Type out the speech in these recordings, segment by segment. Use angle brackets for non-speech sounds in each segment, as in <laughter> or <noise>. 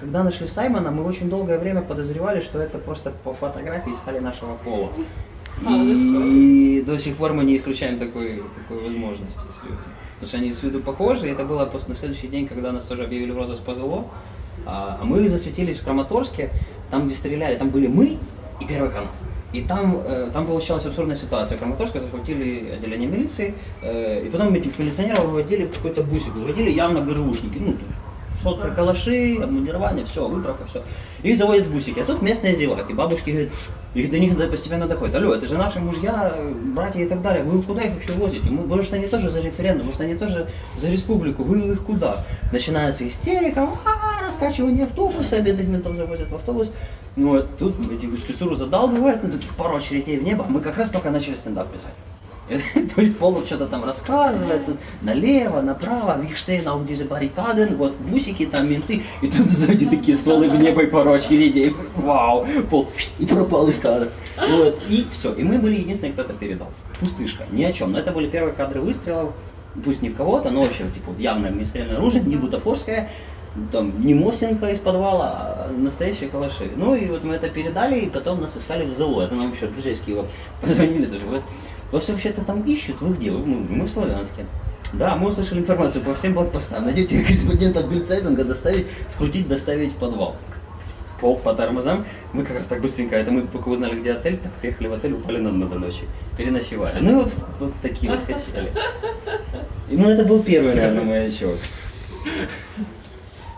когда нашли Саймона, мы очень долгое время подозревали, что это просто по фотографии искали нашего пола. И до сих пор мы не исключаем такой, такой возможности. Потому что они с виду похожи, и это было просто на следующий день, когда нас тоже объявили в розыск по ЗЛО. А а мы засветились в Краматорске, там, где стреляли, там были мы и Первый канал. И там, э, там получалась абсурдная ситуация. В Краматорске захватили отделение милиции, э, и потом этих милиционеров выводили в какой-то бусик. Выводили явно ГРУшники. Ну, сотка калаши, обмундирование, все, выправка, все. И заводят бусики. А тут местные зеваки. Бабушки говорят, их до них постепенно доходит. Алло, это же наши мужья, братья и так далее. Вы куда их вообще возите? Мы, может, они тоже за референдум, может, они тоже за республику. Вы их куда? Начинается истерика, раскачивание автобуса, бедных ментов завозят в автобус. Ну, вот, тут эти спецуру задалбывают, ну, таких пару очередей в небо. Мы как раз только начали стендап писать. <laughs> То есть Полок что-то там рассказывает, тут налево, направо, Вихштейн, а где же баррикады, вот бусики, там менты, и тут сзади такие стволы в небо и пару очередей. Вау, Пол и пропал из кадра. Вот, и все. И мы были единственные, кто это передал. Пустышка, ни о чем. Но это были первые кадры выстрелов, пусть не в кого-то, но вообще, типа, вот явно огнестрельное оружие, не бутафорское, там, не Мосинка из подвала, а настоящие калаши. Ну и вот мы это передали, и потом нас искали в ЗЛО. Это нам еще из Киева позвонили тоже. Вас, вас вообще-то там ищут, вы где? Мы, мы в Славянске. Да, мы услышали информацию по всем блокпостам. Найдете корреспондента Бильцайдинга доставить, скрутить, доставить в подвал. Пол по тормозам. Мы как раз так быстренько, это мы только узнали, где отель, так приехали в отель, упали на дно до ночи. Переночевали. Ну и вот, вот такие вот <laughs> качели. Ну это был первый, наверное, маячок.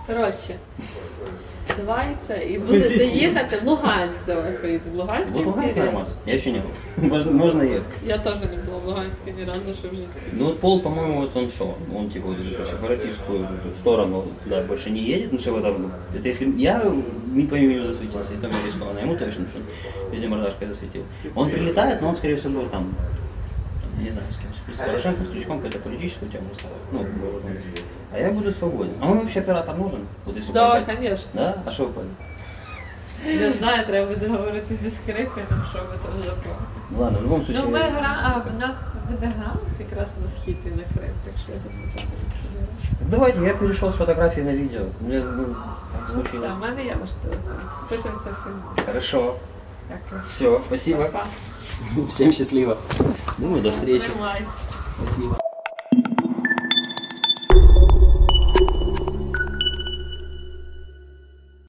Коротше, давай це і будете Позитив. їхати в Луганськ. Давай поїдемо. В Луганськ Вот Луганск інтересно. нормас. Я еще не был. Можно, можно ехать. Я теж не була в Луганську ні разу ще в житті. Ну вот Пол, по-моему, вот он все. Он типа вот эту сепаратистскую эту сторону туда больше не едет. Ну что вот там, это если я не помимо засветился, и то я рискованно ему точно, что везде мордашкой засветил. Он прилетает, но он, скорее всего, будет там, я не знаю, с кем, с Порошенко, с Кличком, какая-то политическую тему рассказывать. Ну, может быть. А я буду свободен. А он вообще оператор нужен? Вот если Да, поймать. звісно. Да? А что вы поняли? Не знаю, треба буде говорити зі скрипкою, що ви там запро. Ну ладно, в любом случае. Ну, ми гра... а, у нас буде грант якраз на схід і на Крим, так що я думаю, це буде. Так Давайте, я перешел с фотографии на видео. Мне ну, так Ну случилось. все, в мене є ваш телефон. Спишемося в Фейсбук. Хорошо. Дякую. Все, спасибо. Па. Всем счастливо. Ну, до встречи. Спасибо.